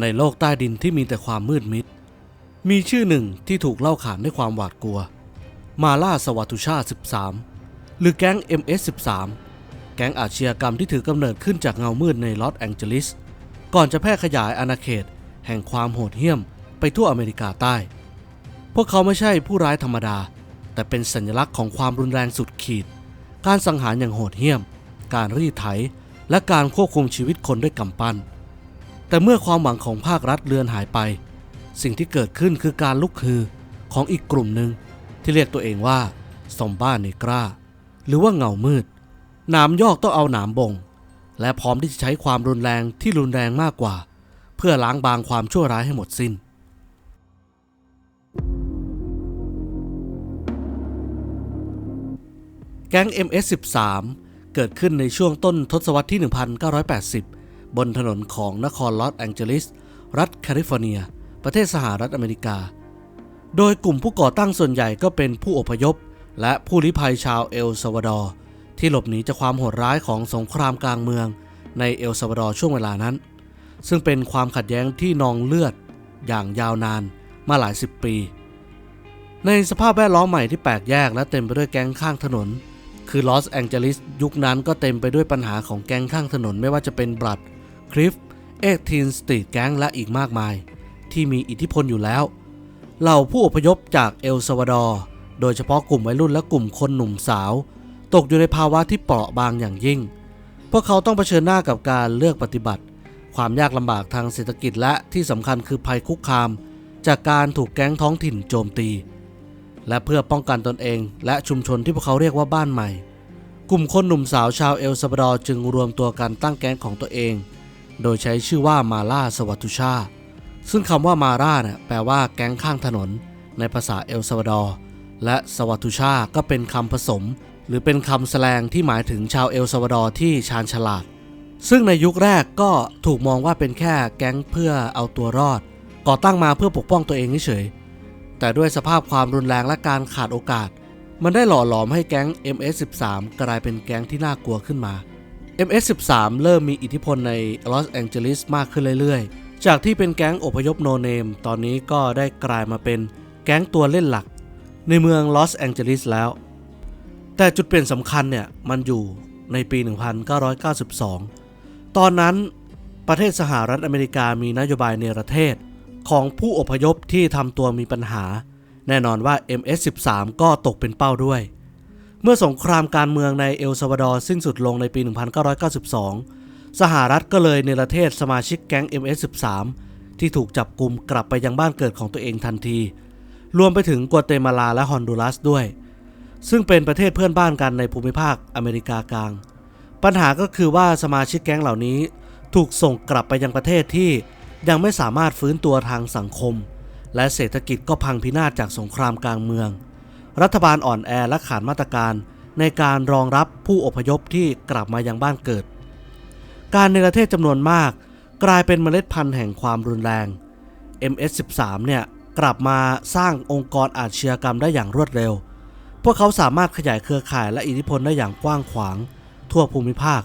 ในโลกใต้ดินที่มีแต่ความมืดมิด มีชื่อหนึ่งที่ถูกเล่าขานด้วยความหวาดกลัว มาล่าสวัตุชา 13 หรือแก๊ง MS13 แก๊งอาชญากรรมที่ถือกำเนิดขึ้นจากเงามืดในลอสแองเจลิส ก่อนจะแพร่ขยายอาณาเขต แห่งความโหดเหี้ยมไปทั่วอเมริกาใต้ พวกเขาไม่ใช่ผู้ร้ายธรรมดา แต่เป็นสัญลักษณ์ของความรุนแรงสุดขีด การสังหารอย่างโหดเหี้ยม การรีดไถ และการควบคุมชีวิตคนด้วยกำปั้น แต่เมื่อความหวังของภาครัฐเลือนหายไป สิ่งที่เกิดขึ้นคือการลุกฮือของอีกกลุ่มหนึ่งที่เรียกตัวเองว่าซอมบ้าเนกราหรือว่าเงามืด หนามยอกต้องเอาหนามบง และพร้อมที่จะใช้ความรุนแรงที่รุนแรงมากกว่า เพื่อล้างบางความชั่วร้ายให้หมดสิ้น แก๊ง MS-13 เกิดขึ้นในช่วงต้นทศวรรษที่ 1980 บนถนนของนครลอสแองเจลิส รัฐแคลิฟอร์เนีย ประเทศสหรัฐอเมริกา โดยกลุ่มผู้ก่อตั้งส่วนใหญ่ก็เป็นผู้อพยพ และผู้ลี้ภัยชาวเอลซาวาดอร์ที่หลบหนีจากความโหดร้ายของสงครามกลางเมืองในเอลซาวาดอร์ช่วงเวลานั้น ซึ่งเป็นความขัดแย้งที่นองเลือดอย่างยาวนานมาหลายสิบปี ในสภาพแวดล้อมใหม่ที่แปลกแยกและเต็มไปด้วยแก๊งข้างถนน คือลอสแองเจลิสยุคนั้นก็เต็มไปด้วยปัญหาของแก๊งข้างถนนไม่ว่าจะเป็นบลัด คริฟเอ็กทีนสตรีทแก๊งและอีกมากมาย ที่มีอิทธิพลอยู่แล้ว เหล่าผู้อพยพจากเอลซาวาดอร์โดยเฉพาะกลุ่มวัยรุ่นและกลุ่มคนหนุ่มสาว ตกอยู่ในภาวะที่เปราะบางอย่างยิ่ง พวกเขาต้องเผชิญหน้ากับการเลือกปฏิบัติ ความยากลำบากทางเศรษฐกิจและที่สำคัญคือภัยคุกคาม จากการถูกแก๊งท้องถิ่นโจมตี และเพื่อป้องกันตนเอง และชุมชนที่พวกเขาเรียกว่าบ้านใหม่ กลุ่มคนหนุ่มสาวชาวเอลซาบาดอร์จึงรวมตัวกันตั้งแก๊งของตัวเอง โดยใช้ชื่อว่ามาล่าสวัตุชา ซึ่งคำว่ามาร่าเนี่ยแปลว่าแก๊งข้างถนน ในภาษาเอลซาวาดอร์ และสวัตุชา ก็เป็นคำผสม หรือเป็นคำแสลงที่หมายถึงชาวเอลซาวาดอร์ที่ชาญฉลาด ซึ่งในยุคแรกก็ถูกมองว่าเป็นแค่แก๊งเพื่อเอาตัวรอด ก่อตั้งมาเพื่อปกป้องตัวเองเฉยแต่ด้วยสภาพความรุนแรงและการขาดโอกาส มันได้หล่อหลอมให้แก๊ง MS-13 กลายเป็นแก๊งที่น่ากลัวขึ้นมา MS-13 เริ่มมีอิทธิพลในลอสแองเจลิสมากขึ้นเรื่อยๆ จากที่เป็นแก๊งอพยพโนเนม ตอนนี้ก็ได้กลายมาเป็นแก๊งตัวเล่นหลัก ในเมืองลอสแองเจลิสแล้ว แต่จุดเปลี่ยนสำคัญเนี่ย มันอยู่ในปี 1992 ตอนนั้นประเทศสหรัฐอเมริกามีนโยบายเนประเทศ ของผู้อพยพที่ทำตัวมีปัญหา แน่นอนว่า MS-13 ก็ตกเป็นเป้าด้วย เมื่อสงครามการเมืองในเอลซาวาดอร์สิ้นสุดลงในปี 1992 สหรัฐก็เลยเนรเทศสมาชิกแก๊ง MS-13 ที่ถูกจับกลุ่มกลับไปยังบ้านเกิดของตัวเองทันที รวมไปถึงกัวเตมาลาและฮอนดูรัสด้วย ซึ่งเป็นประเทศเพื่อนบ้านกันในภูมิภาคอเมริกากลาง ปัญหาก็คือว่าสมาชิกแก๊งเหล่านี้ ถูกส่งกลับไปยังประเทศที่ยังไม่สามารถฟื้นตัวทางสังคม และเศรษฐกิจก็พังพินาศจากสงครามกลางเมือง รัฐบาลอ่อนแอและขาดมาตรการในการรองรับผู้อพยพที่กลับมายังบ้านเกิด การในประเทศจำนวนมาก กลายเป็นเมล็ดพันธุ์แห่งความรุนแรง MS-13 เนี่ยกลับมาสร้างองค์กรอาชญากรรมได้อย่างรวดเร็ว พวกเขาสามารถขยายเครือข่ายและอิทธิพลได้อย่างกว้างขวาง ทั่วภูมิภาค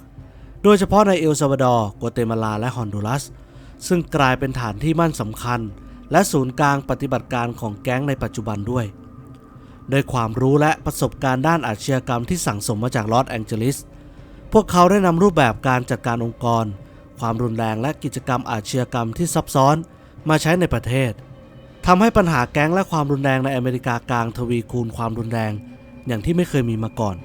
โดยเฉพาะในเอลซาวาดอร์ กัวเตมาลา และฮอนดูรัส ซึ่งกลายเป็นฐานที่มั่นสำคัญ และศูนย์กลางปฏิบัติการของแก๊งในปัจจุบันด้วย ด้วยความรู้และประสบการณ์ด้านอาชญากรรมที่สั่งสมมาจากลอสแองเจลิส พวกเขาได้นำรูปแบบการจัดการองค์กร ความรุนแรงและกิจกรรมอาชญากรรมที่ซับซ้อนมาใช้ในประเทศทำให้ปัญหาแก๊งและความรุนแรงในอเมริกากลางทวีคูณความรุนแรง อย่างที่ไม่เคยมีมาก่อน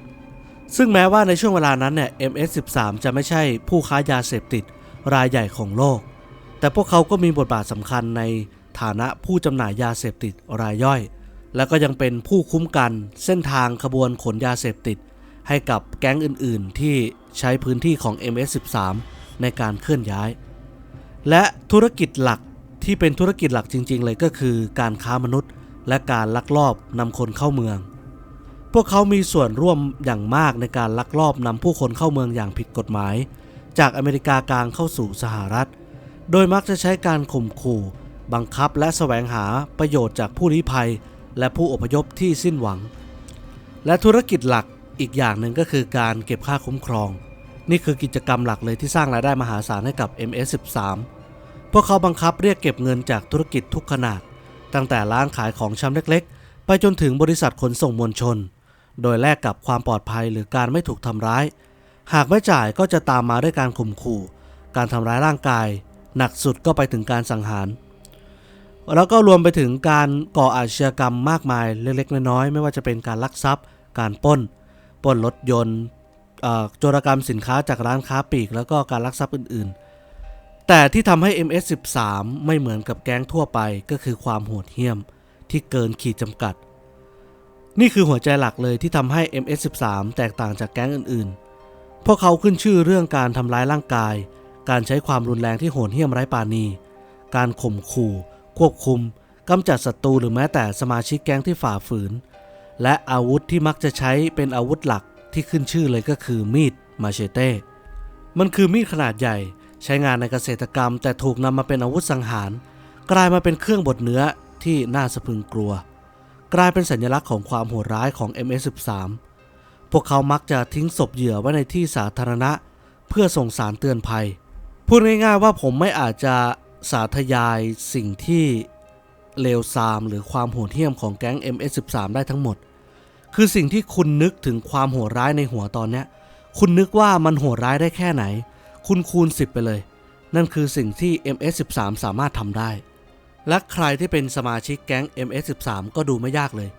ซึ่งแม้ว่าในช่วงเวลานั้นเนี่ย MS-13 จะไม่ใช่ผู้ค้ายาเสพติดรายใหญ่ของโลก แต่พวกเขาก็มีบทบาทสำคัญในฐานะผู้จำหน่ายยาเสพติดรายย่อย และก็ยังเป็นผู้คุ้มกันเส้นทางขบวนขนยาเสพติด ให้กับแก๊งอื่นๆ ที่ใช้พื้นที่ของ MS-13 ในการเคลื่อนย้าย และธุรกิจหลักที่เป็นธุรกิจหลักจริง ๆ เลยก็คือการค้ามนุษย์ และการลักลอบนำคนเข้าเมือง พวกเขามีส่วนร่วมอย่างมากในการลักลอบนำผู้คนเข้าเมืองอย่างผิดกฎหมาย จากอเมริกากลางเข้าสู่สหรัฐ โดยมักจะใช้การข่มขู่ บังคับและแสวงหาประโยชน์จากผู้ลี้ภัย และผู้อพยพที่สิ้นหวัง และธุรกิจหลักอีกอย่างหนึ่งก็คือการเก็บค่าคุ้มครอง นี่คือกิจกรรมหลักเลยที่สร้างรายได้มหาศาลให้กับ MS-13 พวกเขาบังคับเรียกเก็บเงินจากธุรกิจทุกขนาด ตั้งแต่ร้านขายของชำเล็กๆ ไปจนถึงบริษัทขนส่งมวลชน โดยแลกกับความปลอดภัยหรือการไม่ถูกทำร้าย หากไม่จ่ายก็จะตามมาด้วยการข่มขู่ การทำร้ายร่างกาย หนักสุดก็ไปถึงการสังหาร แล้วก็รวมไปถึงการก่ออาชญากรรมมากมายเล็กๆน้อยๆไม่ว่าจะเป็นการลักทรัพย์ การปล้นปล้นรถยนต์โจรกรรมสินค้าจากร้านค้าปลีก แล้วก็การลักทรัพย์อื่นๆ แต่ที่ทำให้ MS13 ไม่เหมือนกับแก๊งทั่วไปก็คือความโหดเหี้ยมที่เกินขีดจำกัด นี่คือหัวใจหลักเลยที่ทำให้ MS13 แตกต่างจากแก๊งอื่นๆ พวกเขาขึ้นชื่อเรื่องการทำร้ายร่างกาย การใช้ความรุนแรงที่โหดเหี้ยมไร้ปาณี การข่มขู่ ควบคุมกำจัดศัตรูหรือแม้แต่สมาชิกแก๊งที่ฝ่าฝืน และอาวุธที่มักจะใช้เป็นอาวุธหลักที่ขึ้นชื่อเลยก็คือมีดมาเชเต้ มันคือมีดขนาดใหญ่ใช้งานในเกษตรกรรม แต่ถูกนำมาเป็นอาวุธสังหาร กลายมาเป็นเครื่องบดเนื้อที่น่าสะพึงกลัว กลายเป็นสัญลักษณ์ของความโหดร้ายของ MS13 พวกเขามักจะทิ้งศพเหยื่อไว้ในที่สาธารณะ เพื่อส่งสารเตือนภัย พูดง่ายๆว่าผมไม่อาจจะ สาธยายสิ่งที่เลวทรามหรือความโหดเหี้ยมของแก๊ง MS13 ได้ทั้งหมด คือสิ่งที่คุณนึกถึงความโหดร้ายในหัวตอนนี้คุณนึกว่ามันโหดร้ายได้แค่ไหน คุณคูณ 10 ไปเลย นั่นคือสิ่งที่ MS13 สามารถทำได้ และใครที่เป็นสมาชิกแก๊ง MS13 ก็ดูไม่ยากเลย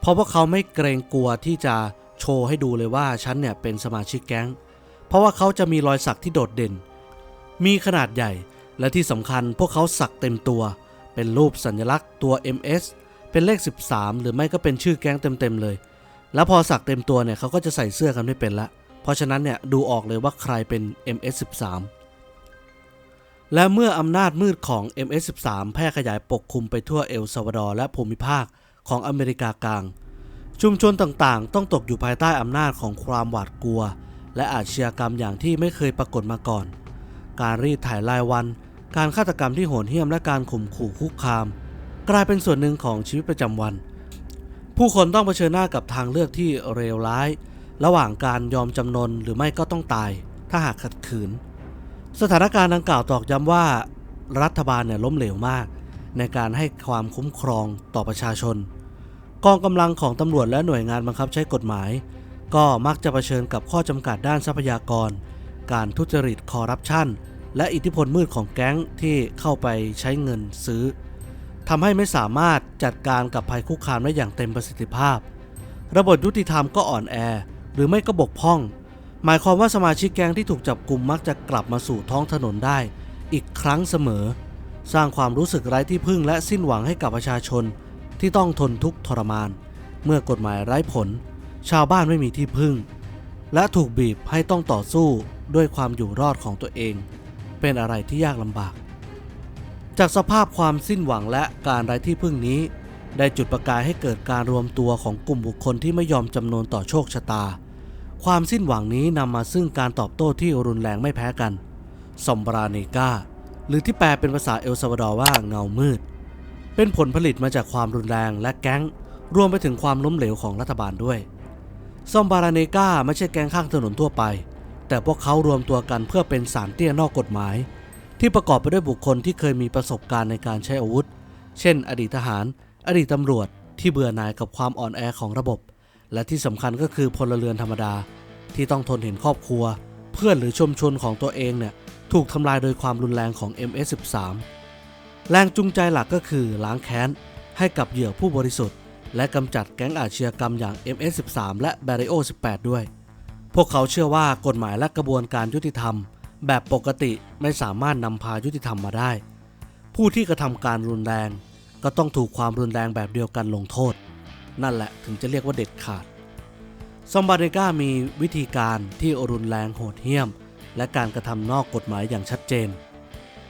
เพราะพวกเขาไม่เกรงกลัวที่จะโชว์ให้ดูเลยว่าฉันเนี่ยเป็นสมาชิกแก๊ง เพราะว่าเขาจะมีรอยสักที่โดดเด่น มีขนาดใหญ่ และที่สำคัญพวกเขาสักเต็มตัว เป็นรูปสัญลักษณ์ตัว MS เป็นเลข 13 หรือไม่ก็เป็นชื่อแก๊งเต็มๆเลย แล้วพอสักเต็มตัวเนี่ยเขาก็จะใส่เสื้อกันไม่เป็นละ เพราะฉะนั้นเนี่ยดูออกเลยว่าใครเป็น MS13 และเมื่ออำนาจมืดของ MS13 แพร่ขยายปกคลุมไปทั่วเอลซาวาดอร์และภูมิภาคของอเมริกากลาง ชุมชนต่างๆ ต้องตกอยู่ภายใต้อำนาจของความหวาดกลัว และอาชญากรรมอย่างที่ไม่เคยปรากฏมาก่อน การรีดถ่ายรายวัน การฆาตกรรมที่โหดเหี้ยมและการข่มขู่คุกคาม กลายเป็นส่วนหนึ่งของชีวิตประจำวัน ผู้คนต้องเผชิญหน้ากับทางเลือกที่เลวร้าย ระหว่างการยอมจำนนหรือไม่ก็ต้องตาย ถ้าหากขัดขืน สถานการณ์ดังกล่าวตอกย้ำว่า รัฐบาลเนี่ยล้มเหลวมาก ในการให้ความคุ้มครองต่อประชาชน กองกำลังของตำรวจและหน่วยงานบังคับใช้กฎหมาย ก็มักจะเผชิญกับข้อจำกัดด้านทรัพยากร การทุจริตคอร์รัปชันและอิทธิพลมืดของแก๊งที่เข้าไปใช้เงินซื้อทำให้ไม่สามารถจัดการกับภัยคุกคามได้อย่างเต็มประสิทธิภาพ ระบบยุติธรรมก็อ่อนแอ หรือไม่ก็บกพร่อง หมายความว่าสมาชิกแก๊งที่ถูกจับกลุ่มมักจะกลับมาสู่ท้องถนนได้ อีกครั้งเสมอ สร้างความรู้สึกไร้ที่พึ่งและสิ้นหวังให้กับประชาชน ที่ต้องทนทุกข์ทรมาน เมื่อกฎหมายไร้ผล ชาวบ้านไม่มีที่พึ่ง และถูกบีบให้ต้องต่อสู้ ด้วยความอยู่รอดของตัวเอง เป็นอะไรที่ยากลำบาก จากสภาพความสิ้นหวังและการไร้ที่พึ่งนี้ ได้จุดประกายให้เกิดการรวมตัวของกลุ่มบุคคลที่ไม่ยอมจำนนต่อโชคชะตา ความสิ้นหวังนี้นำมาซึ่งการตอบโต้ที่รุนแรงไม่แพ้กันซอมบราเนกาหรือที่แปลเป็นภาษาเอลซาวาดอร์ว่าเงามืด เป็นผลผลิตมาจากความรุนแรงและแก๊ง รวมไปถึงความล้มเหลวของรัฐบาลด้วยซอมบาราเนกาไม่ใช่แก๊งข้างถนนทั่วไป แต่พวกเขารวมตัวกันเพื่อเป็นสารเตี้ยนอกกฎหมาย ที่ประกอบไปด้วยบุคคลที่เคยมีประสบการณ์ในการใช้อาวุธ เช่น อดีตทหาร อดีตตำรวจ ที่เบื่อหน่ายกับความอ่อนแอของระบบ และที่สำคัญก็คือพลเรือนธรรมดา ที่ต้องทนเห็นครอบครัว เพื่อนหรือชุมชนของตัวเองเนี่ยถูกทำลายโดยความรุนแรงของ MS13 แรงจูงใจหลักก็คือล้างแค้น ให้กับเหยื่อผู้บริสุทธิ์ และกำจัดแก๊งอาชญากรรมอย่าง MS13 และ Barrio 18 ด้วย พวกเขาเชื่อว่ากฎหมายและกระบวนการยุติธรรม แบบปกติไม่สามารถนำพายุติธรรมมาได้ ผู้ที่กระทำการรุนแรง ก็ต้องถูกความรุนแรงแบบเดียวกันลงโทษ นั่นแหละถึงจะเรียกว่าเด็ดขาดซอมบาเดกามีวิธีการที่รุนแรงโหดเหี้ยม และการกระทำนอกกฎหมายอย่างชัดเจน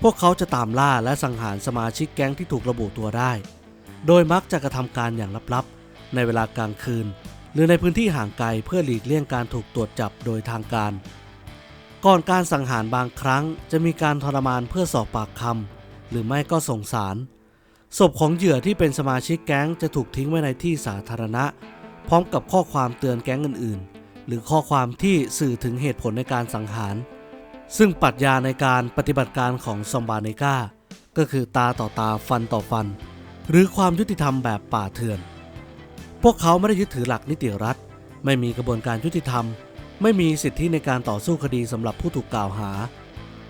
พวกเขาจะตามล่าและสังหารสมาชิกแก๊งที่ถูกระบุตัวได้ โดยมักจะกระทำการอย่างลับๆ ในเวลากลางคืน หรือในพื้นที่ห่างไกลเพื่อหลีกเลี่ยงการถูกตรวจจับโดยทางการ ก่อนการสังหารบางครั้งจะมีการทรมานเพื่อสอบปากคำหรือไม่ก็ส่งสารศพของเหยื่อที่เป็นสมาชิกแก๊งจะถูกทิ้งไว้ในที่สาธารณะ พร้อมกับข้อความเตือนแก๊งอื่นๆ หรือข้อความที่สื่อถึงเหตุผลในการสังหาร ซึ่งปรัชญาในการปฏิบัติการของซอมบาเนกาก็คือตาต่อตาฟันต่อฟัน หรือความยุติธรรมแบบป่าเถื่อน พวกเขาไม่ได้ยึดถือหลักนิติรัฐ ไม่มีกระบวนการยุติธรรม ไม่มีสิทธิในการต่อสู้คดีสำหรับผู้ถูกกล่าวหา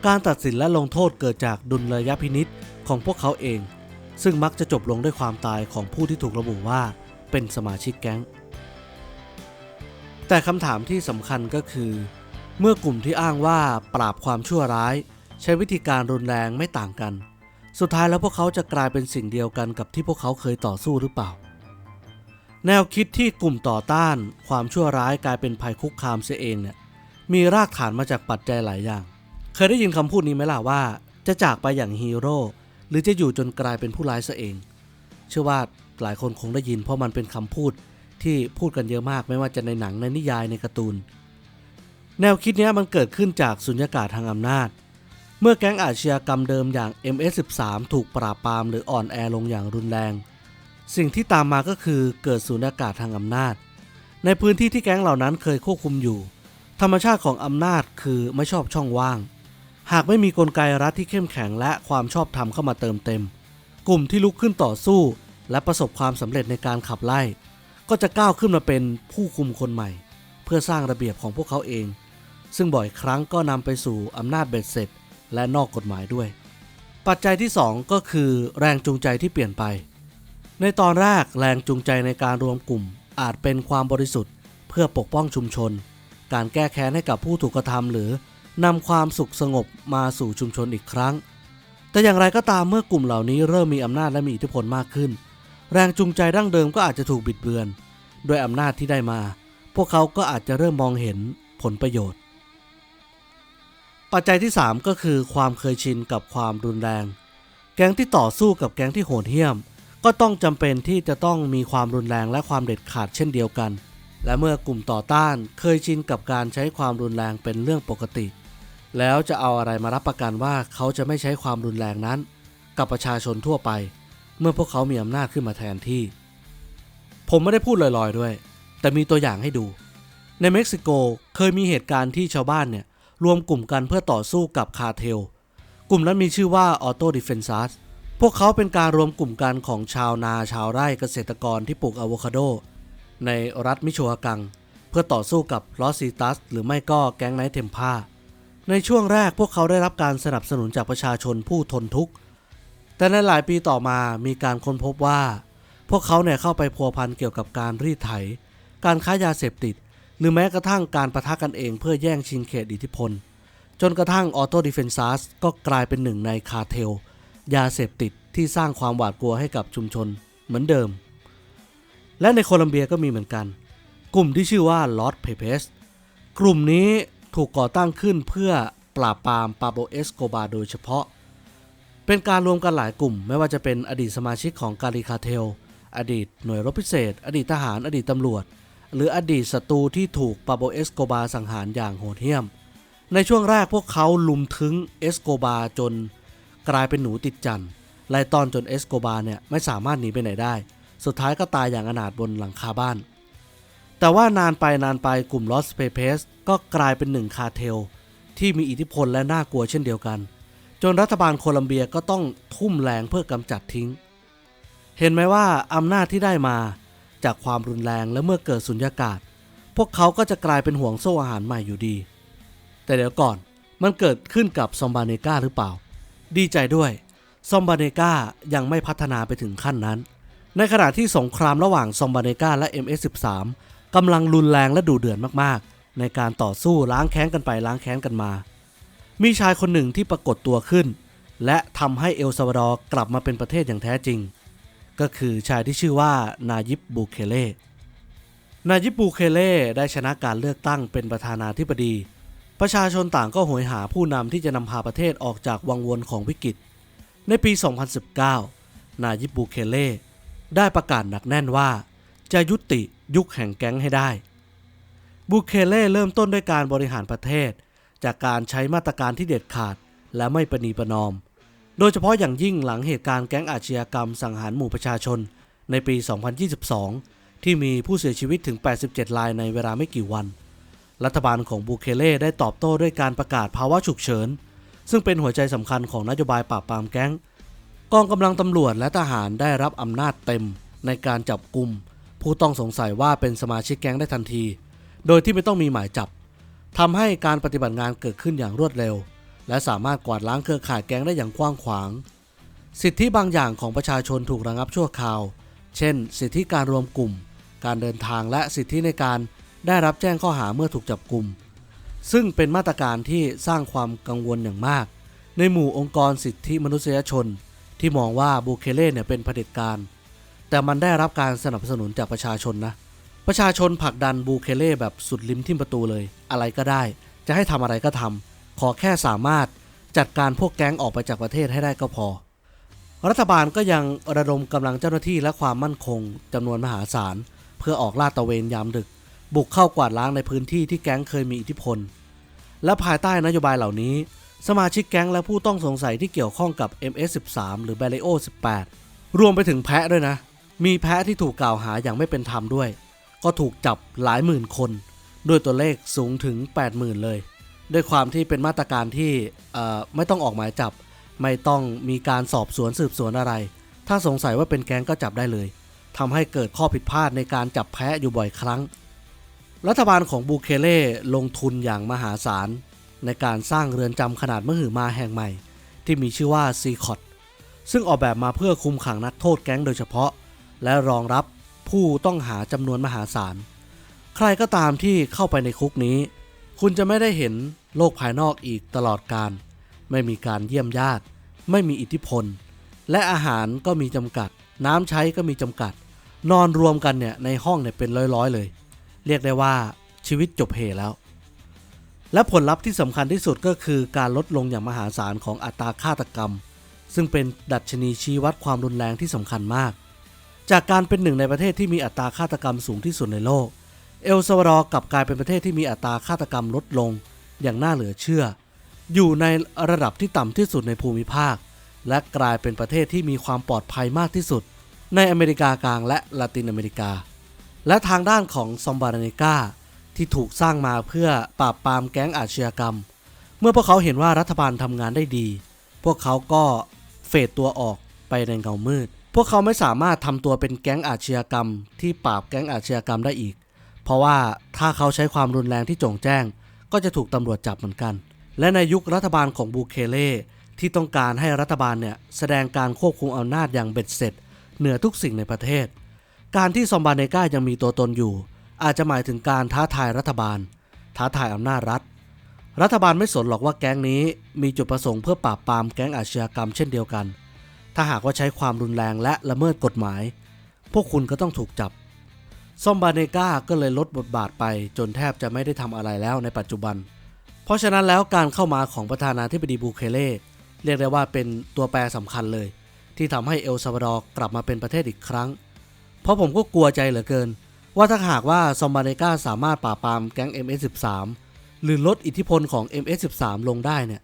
การตัดสินและลงโทษเกิดจากดุลยพินิษของพวกเขาเอง ซึ่งมักจะจบลงด้วยความตายของผู้ที่ถูกระบุว่าเป็นสมาชิกแก๊ง แต่คำถามที่สำคัญก็คือ เมื่อกลุ่มที่อ้างว่าปราบความชั่วร้าย ใช้วิธีการรุนแรงไม่ต่างกัน สุดท้ายแล้วพวกเขาจะกลายเป็นสิ่งเดียวกันกับที่พวกเขาเคยต่อสู้หรือเปล่า แนวคิดที่กลุ่มต่อต้านความชั่วร้ายกลายเป็นภัยคุกคามเสียเองเนี่ยมีรากฐานมาจากปัจจัยหลายอย่าง เคยได้ยินคำพูดนี้ไหมล่ะว่า จะจากไปอย่างฮีโร่หรือจะอยู่จนกลายเป็นผู้ร้ายซะเอง เชื่อว่าหลายคนคงได้ยินเพราะมันเป็นคำพูดที่พูดกันเยอะมากไม่ว่าจะในหนังในนิยายในการ์ตูน แนวคิดนี้มันเกิดขึ้นจากสุญญากาศทางอำนาจ เมื่อแก๊งอาชญากรรมเดิมอย่าง MS13 ถูกปราบปรามหรืออ่อนแอลงอย่างรุนแรง สิ่งที่ตามมาก็คือเกิดสุญญากาศทางอำนาจ ในพื้นที่ที่แก๊งเหล่านั้นเคยควบคุมอยู่ ธรรมชาติของอำนาจคือไม่ชอบช่องว่าง หากไม่มีกลไกรัฐที่เข้มแข็งและความชอบธรรมเข้ามาเติมเต็ม กลุ่มที่ลุกขึ้นต่อสู้ และประสบความสำเร็จในการขับไล่ ก็จะก้าวขึ้นมาเป็นผู้คุมคนใหม่ เพื่อสร้างระเบียบของพวกเขาเอง ซึ่งบ่อยครั้งก็นำไปสู่อำนาจเบ็ดเสร็จ และนอกกฎหมายด้วย ปัจจัยที่ 2 ก็คือแรงจูงใจที่เปลี่ยนไป ในตอนแรกแรงจูงใจในการรวมกลุ่ม อาจเป็นความบริสุทธิ์ เพื่อปกป้องชุมชน การแก้แค้นให้กับผู้ถูกกระทำหรือนำความสุขสงบมาสู่ชุมชนอีกครั้ง แต่อย่างไรก็ตามเมื่อกลุ่มเหล่านี้เริ่มมีอำนาจและมีอิทธิพลมากขึ้น แรงจูงใจดั้งเดิมก็อาจจะถูกบิดเบือน ด้วยอำนาจที่ได้มา พวกเขาก็อาจจะเริ่มมองเห็นผลประโยชน์ ปัจจัยที่ 3 ก็คือความเคยชินกับความรุนแรง แก๊งที่ต่อสู้กับแก๊งที่โหดเหี้ยม ก็ต้องจำเป็นที่จะต้องมีความรุนแรงและความเด็ดขาดเช่นเดียวกัน และเมื่อกลุ่มต่อต้านเคยชินกับการใช้ความรุนแรงเป็นเรื่องปกติ แล้วจะเอาอะไรมารับประกันว่าเขาจะไม่ใช้ความรุนแรงนั้น กับประชาชนทั่วไป เมื่อพวกเขามีอำนาจขึ้นมาแทนที่ ผมไม่ได้พูดลอยๆด้วย แต่มีตัวอย่างให้ดู ในเม็กซิโกเคยมีเหตุการณ์ที่ชาวบ้านเนี่ยรวมกลุ่มกันเพื่อต่อสู้กับคาเทล กลุ่มนั้นมีชื่อว่า Auto Defensas พวกเขาเป็นการรวมกลุ่มกันของชาวนาชาวไร่เกษตรกรที่ปลูกอะโวคาโด ในรัฐมิโชอากัง เพื่อต่อสู้กับลอสซิตัส หรือไม่ก็แก๊งไนท์เทมพาในช่วงแรกพวกเขาได้รับการสนับสนุนจากประชาชนผู้ทนทุกข์ แต่ในหลายปีต่อมามีการค้นพบว่า พวกเขาเนี่ยเข้าไปพัวพันเกี่ยวกับการรีดไถ การค้ายาเสพติด หรือแม้กระทั่งการประทะกันเองเพื่อแย่งชิงเขตอิทธิพล จนกระทั่งออโตดิเฟนซัสก็กลายเป็นหนึ่งในคาเทล ยาเสพติดที่สร้างความหวาดกลัวให้กับชุมชนเหมือนเดิม และในโคลัมเบียก็มีเหมือนกัน กลุ่มที่ชื่อว่าลอ s เพเ p สกลุ่มนี้ถูกก่อตั้งขึ้นเพื่อปราบปรามปาโบเอสโกบาโดยเฉพาะ เป็นการรวมกันหลายกลุ่ม ไม่ว่าจะเป็นอดีตสมาชิกของการีคาเทล อดีตหน่วยรบพิเศษ อดีตทหาร อดีตตำรวจ หรืออดีตศัตรูที่ถูกปาโบเอสโกบาสังหารอย่างโหดเหี้ยม ในช่วงแรกพวกเขาลุมถึงเอสโกบาจน กลายเป็นหนูติดจันทร์ไล่ต้อนจนเอสโกบาเนี่ยไม่สามารถหนีไปไหนได้ สุดท้ายก็ตายอย่างอนาถบนหลังคาบ้าน แต่ว่านานไปนานไปกลุ่มลอสเปเ s สก็กลายเป็นหนึ่งคาเทล ที่มีอิทธิพลและน่ากลัวเช่นเดียวกัน จนรัฐบาลโคลัมเบียก็ต้องทุ่มแรงเพื่อกำจัดทิ้ง เห็นไหมว่าอำนาจที่ได้มาจากความรุนแรงและเมื่อเกิดสุญญากาศ พวกเขาก็จะกลายเป็นห่วงโซ่อาหารใหม่อยู่ดี แต่เดี๋ยวก่อนมันเกิดขึ้นกับซอมบาเนกาหรือเปล่า ดีใจด้วย ซอมบาเนกายังไม่พัฒนาไปถึงขั้นนั้น ในขณะที่สงครามระหว่างซอมบาเนกาและ MS13 กำลังรุนแรงและดุเดือดมากๆ ในการต่อสู้ล้างแค้นกันไปล้างแค้นกันมา มีชายคนหนึ่งที่ปรากฏตัวขึ้น และทำให้เอลซาวาดอร์กลับมาเป็นประเทศอย่างแท้จริง ก็คือชายที่ชื่อว่านายิบบูเคเล่นายิบบูเคเล่ได้ชนะการเลือกตั้งเป็นประธานาธิบดี ประชาชนต่างก็โหยหาผู้นำที่จะนำพาประเทศออกจากวังวนของวิกฤต ในปี 2019 นายิบบูเคเล่ได้ประกาศหนักแน่นว่า จะยุติยุคแห่งแก๊งให้ได้ บูเคเล่เริ่มต้นด้วยการบริหารประเทศ จากการใช้มาตรการที่เด็ดขาดและไม่ประนีประนอม โดยเฉพาะอย่างยิ่งหลังเหตุการณ์แก๊งอาชญากรรมสังหารหมู่ประชาชน ในปี 2022 ที่มีผู้เสียชีวิตถึง 87 รายในเวลาไม่กี่วัน รัฐบาลของบูเคเล่ได้ตอบโต้ด้วยการประกาศภาวะฉุกเฉิน ซึ่งเป็นหัวใจสำคัญของนโยบายปราบปรามแก๊ง กองกำลังตำรวจและทหารได้รับอำนาจเต็มในการจับกลุ่มผู้ต้องสงสัยว่าเป็นสมาชิกแก๊งได้ทันที โดยที่ไม่ต้องมีหมายจับทำให้การปฏิบัติงานเกิดขึ้นอย่างรวดเร็ว และสามารถกวาดล้างเครือข่ายแก๊งได้อย่างกว้างขวาง สิทธิบางอย่างของประชาชนถูกระงับชั่วคราว เช่น สิทธิการรวมกลุ่ม การเดินทางและสิทธิในการ ได้รับแจ้งข้อหาเมื่อถูกจับกลุ่ม ซึ่งเป็นมาตรการที่สร้างความกังวลอย่างมาก ในหมู่องค์กรสิทธิมนุษยชน ที่มองว่าบูเคเล่เนี่ยเป็นเผด็จการ แต่มันได้รับการสนับสนุนจากประชาชนนะ ประชาชนผลักดันบูเคเล่แบบสุดลิมทิ่มประตูเลย อะไรก็ได้ จะให้ทำอะไรก็ทำขอแค่สามารถจัดการพวกแก๊งออกไปจากประเทศให้ได้ก็พอ รัฐบาลก็ยังระดมกำลังเจ้าหน้าที่และความมั่นคงจำนวนมหาศาลเพื่อออกลาดตระเวนยามดึก บุกเข้ากวาดล้างในพื้นที่ที่แก๊งเคยมีอิทธิพล และภายใต้นโยบายเหล่านี้ สมาชิกแก๊งและผู้ต้องสงสัยที่เกี่ยวข้องกับ MS13 หรือ b a r r i o 18 รวมไปถึงแพะด้วยนะ มีแพะที่ถูกกล่าวหาอย่างไม่เป็นธรรมด้วย ก็ถูกจับหลายหมื่นคน ด้วยตัวเลขสูงถึง 80,000 เลย ด้วยความที่เป็นมาตรการที่ไม่ต้องออกหมายจับ ไม่ต้องมีการสอบสวนสืบสวนอะไร ถ้าสงสัยว่าเป็นแก๊งก็จับได้เลยทำให้เกิดข้อผิดพลาดในการจับแพะอยู่บ่อยครั้ง รัฐบาลของบูเคเล่ลงทุนอย่างมหาศาล ในการสร้างเรือนจำขนาดมหึมาแห่งใหม่ ที่มีชื่อว่าซีคอตซึ่งออกแบบมาเพื่อคุมขังนักโทษแก๊งโดยเฉพาะ และรองรับผู้ต้องหาจำนวนมหาศาล ใครก็ตามที่เข้าไปในคุกนี้ คุณจะไม่ได้เห็นโลกภายนอกอีกตลอดการ ไม่มีการเยี่ยมญาติ ไม่มีอิทธิพล และอาหารก็มีจำกัด น้ำใช้ก็มีจำกัด นอนรวมกันเนี่ยในห้องเนี่ยเป็นร้อยๆเลย เรียกได้ว่าชีวิตจบเหแล้ว และผลลัพธ์ที่สำคัญที่สุดก็คือการลดลงอย่างมหาศาลของอัตราฆาตกรรม ซึ่งเป็นดัชนีชี้วัดความรุนแรงที่สำคัญมาก จากการเป็นหนึ่งในประเทศที่มีอัตราฆาตกรรมสูงที่สุดในโลก เอลซาวาดอร์กลับกลายเป็นประเทศที่มีอัตราฆาตกรรมลดลง อย่างน่าเหลือเชื่อ อยู่ในระดับที่ต่ำที่สุดในภูมิภาค และกลายเป็นประเทศที่มีความปลอดภัยมากที่สุด ในอเมริกากลางและละตินอเมริกา และทางด้านของซอมบาราเนกาที่ถูกสร้างมาเพื่อปราบปรามแก๊งอาชญากรรม เมื่อพวกเขาเห็นว่ารัฐบาลทำงานได้ดี พวกเขาก็เฟดตัวออกไปในเงามืด พวกเขาไม่สามารถทำตัวเป็นแก๊งอาชญากรรม ที่ปราบแก๊งอาชญากรรมได้อีก เพราะว่าถ้าเขาใช้ความรุนแรงที่จงแจ้ง ก็จะถูกตำรวจจับเหมือนกัน และในยุครัฐบาลของบูเคเล่ที่ต้องการให้รัฐบาลเนี่ยแสดงการควบคุมอำนาจอย่างเบ็ดเสร็จ เหนือทุกสิ่งในประเทศ การที่ซอมบาเนกายังมีตัวตนอยู่ อาจจะหมายถึงการท้าทายรัฐบาล ท้าทายอำนาจรัฐ รัฐบาลไม่สนหรอกว่าแก๊งนี้มีจุดประสงค์เพื่อปราบปรามแก๊งอาชญากรรมเช่นเดียวกัน ถ้าหากว่าใช้ความรุนแรงและละเมิดกฎหมาย พวกคุณก็ต้องถูกจับซอมบาเนกาก็เลยลดบทบาทไปจนแทบจะไม่ได้ทำอะไรแล้วในปัจจุบัน เพราะฉะนั้นแล้วการเข้ามาของประธานาธิบดีบูเคเล่เรียกได้ว่าเป็นตัวแปรสำคัญเลย ที่ทำให้เอลซาวาดอร์กลับมาเป็นประเทศอีกครั้ง เพราะผมก็กลัวใจเหลือเกิน ว่าถ้าหากว่าซอมบาเนกาสามารถปราบปรามแก๊ง MS13 หรือลดอิทธิพลของ MS13 ลงได้เนี่ย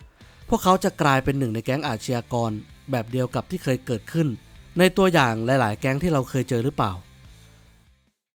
พวกเขาจะกลายเป็นหนึ่งในแก๊งอาชญากร แบบเดียวกับที่เคยเกิดขึ้น ในตัวอย่างหลาย ๆ แก๊งที่เราเคยเจอหรือเปล่า